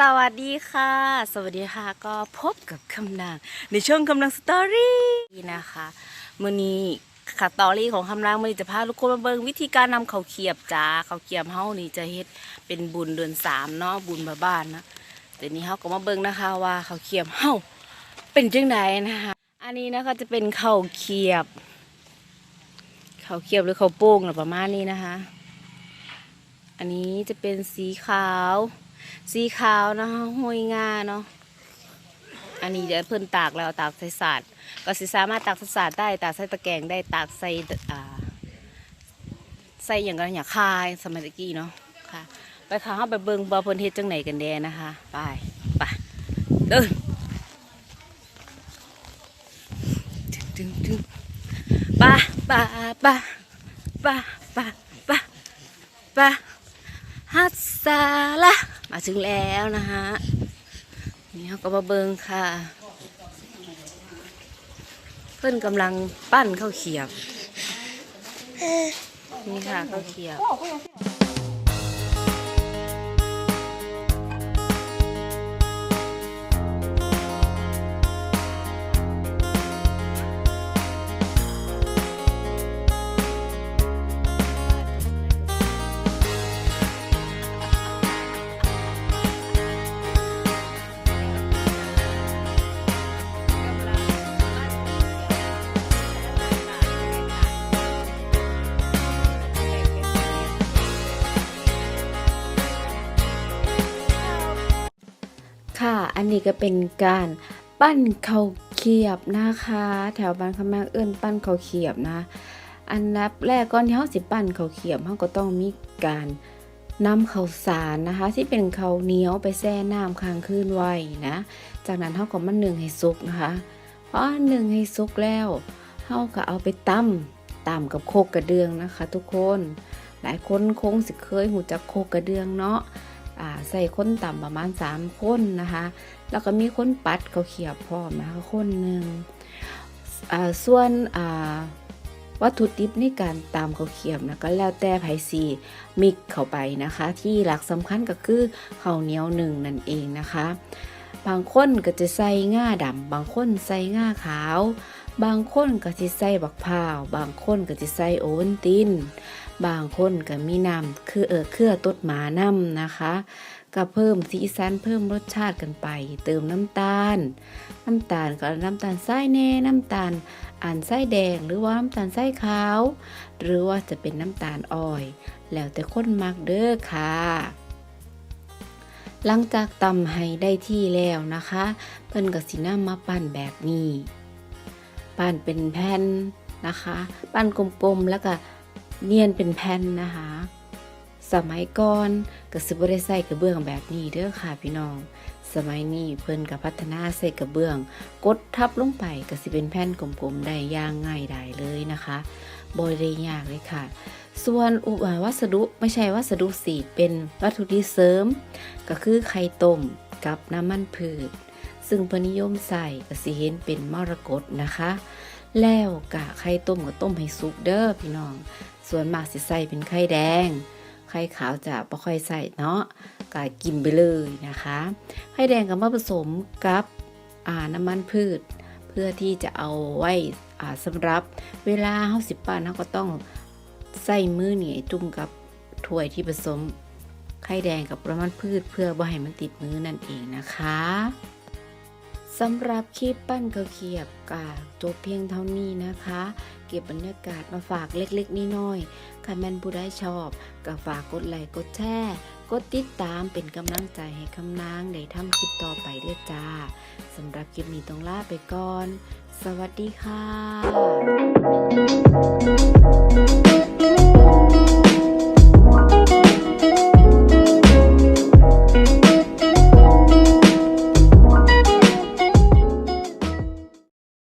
สวัสดีค่ะ สวัสดีค่ะ ก็พบกับคำนางในช่วงคำนางสตอรี่นะคะมื่อนี้ค่ะตอรี่ของคำนางมื่อนี้จะพาทุกคนมาเบิ่งวิธีการนำเขาเขียบจ้าเขาเขียบเฮานี่จะเฮ็ดเป็นบุญเดือนสามเนาะบุญบาบ้านนะแต่นี้เฮาก็มาเบิ่งนะคะว่าเขาเขียบเฮาเป็นจังไดนะคะอันนี้นะคะจะเป็นเขาเขียบ เขาเขียบหรือเขาโป่งหรือประมาณนี้นะคะ อันนี้จะเป็นสีขาว สีขาวนะคะห้อยงาเนาะอันนี้เดี๋ยวเพิ่นตากแล้วตากใส่สาดก็สิสามารถตากใส่สาดได้ตากใส่ตะแกรงได้ตากใส่อ่าใส่อย่างกันอย่างคายสมัยตะกี้เนาะค่ะ ไปค่ะเฮาไปเบิ่งบ่เพิ่นเฮ็ดจังไหนกันแดนะคะไปไปเดินดึงดึงปะปะปะปะปะปะปะฮัสซาละ มาถึงแล้วนะฮะนี่เขาก็มาเบิงค่ะ เพื่อนกำลังปั้นข้าวเขียบ นี่ค่ะข้าวเขียบ อันนี้ก็เป็นการปั้นข้าวเขียบนะคะ แถวบ้านคำแมงเอื้นปั้นข้าวเขียบนะ อันดับแรกก่อนที่เขาสิปั้นข้าวเขียบเขาก็ต้องมีการนำข้าวสารนะคะ ที่เป็นข้าวเหนียวไปแช่น้ำค้างคืนไว้นะ จากนั้นเขาก็มานึ่งให้สุกนะคะเพราะนึ่งให้สุกแล้วเขาก็เอาไปตำตำกับโคกกระเดืองนะคะ ทุกคน หลายคนคงสิเคยหูจักโคกกระเดืองเนาะ ใส่คนต่ำประมาณ3คนนะคะ แล้วก็มีคนปัดเขาเขียบพร้อมนะคะคนหนึ่งส่วนวัตถุดิบในการตามเขาเขียบนะก็แล้วแต่ไผซีมิกเข้าไปนะคะ ที่หลักสำคัญก็คือข้าวเหนียวหนึ่งนั่นเองนะคะ บางคนก็จะใส่ง่าดำบางคนใส่ง่าขาว บางคนก็จะใส่บักพร้าว บางคนก็จะใส่โอวัลติน บางคนก็มีน้ำคือเออเครือตดหมาน้ำนะคะ ก็เพิ่มสีสันเพิ่มรสชาติกันไป เติมน้ำตาล น้ำตาลก็น้ำตาลทรายแน่น้ำตาลอ่านไส้แดงหรือว่าน้ำตาลไส้ขาว หรือว่าจะเป็นน้ำตาลอ้อย แล้วแต่คนมักเด้อค่ะหลังจากตำให้ได้ที่แล้วนะคะ เพิ่นก็สิน้ำมาปั้นแบบนี้ ปั้นเป็นแผ่นนะคะ ปั้นกลมๆแล้วก็เนียนเป็นแผ่นนะคะ สมัยก่อนก็สิบได้ใส่กระเบื้องแบบนี้เด้อค่ะพี่น้อง สมัยนี้เพิ่นก็พัฒนาใส่กระเบื้อง กดทับลงไปก็สิเป็นแผ่นกลมๆได้ย่างง่ายไดายเลยนะคะบ่ได้ยากเลยค่ะ ส่วนอุปวัสดุไม่ใช่วัสดุสีเป็นวัตถุดิบเสริม ก็คือไข่ต้มกับน้ำมันพืช ซึ่งเพนนิยมใส่ก็สิเห็นเป็นมรกตนะคะ แล้วกะไข่ต้มก็ต้มให้สุกเด้อพี่น้อง ส่วนมากสิใส่เป็นไข่แดง ไข่ขาวจะบ่ค่อยใส่เนาะก็กินไปเลยนะคะ ไข่แดงก็มาผสมกับน้ำมันพืช เพื่อที่จะเอาไว้สำหรับเวลาเฮาสิปั้นเฮาก็ต้องใส่มือนี่จุ่มกับถ้วยที่ผสมไข่แดงกับน้ำมันพืชเพื่อบ่ให้มันติดมือนั่นเองนะคะ สำหรับคลิปปั้นข้าวเขียบกาจบเพียงเท่านี้นะคะ เก็บบรรยากาศมาฝากเล็กๆน้อยๆใครแม่นผู้ได้ชอบก็ฝากกดไลค์กดแชร์กดติดตามเป็นกำลังใจให้คำนางได้ทำคลิปต่อไปด้วยจ้าสำหรับคลิปนี้ต้องลาไปก่อน สวัสดีค่ะ